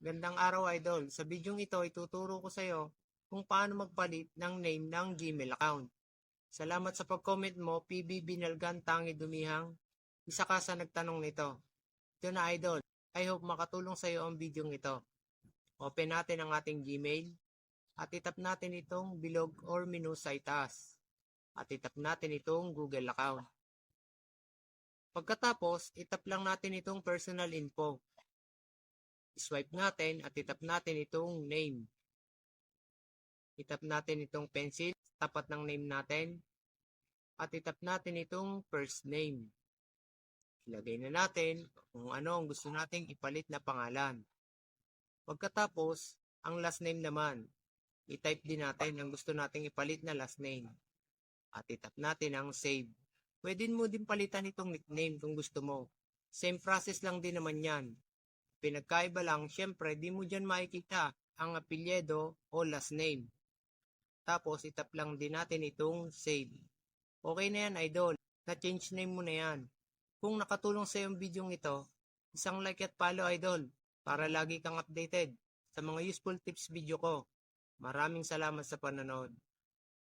Gandang araw idol. Sa bidyong ito ituturo ko sa iyo kung paano magpalit ng name ng Gmail account. Salamat sa pag-comment mo, PB Binalgan Tangi Dumihang. Isa ka sa nagtanong nito. Ito na idol. I hope makatulong sa iyo ang bidyong ito. Open natin ang ating Gmail at itap natin itong bilog or menu sa itaas. At itap natin itong Google account. Pagkatapos, itap lang natin itong personal info. Swipe natin at itap natin itong name. Itap natin itong pencil, tapat ng name natin. At itap natin itong first name. Ilagay na natin kung ano ang gusto nating ipalit na pangalan. Pagkatapos, ang last name naman. I-type din natin ang gusto nating ipalit na last name. At itap natin ang save. Pwede mo din palitan itong nickname kung gusto mo. Same process lang din naman yan. Pinagkaiba lang, syempre, di mo dyan makikita ang apelyedo o last name. Tapos, itap lang din natin itong save. Okay na yan, idol. Na-change name mo na yan. Kung nakatulong sa yung video ito, isang like at follow, idol, para lagi kang updated sa mga useful tips video ko. Maraming salamat sa panonood.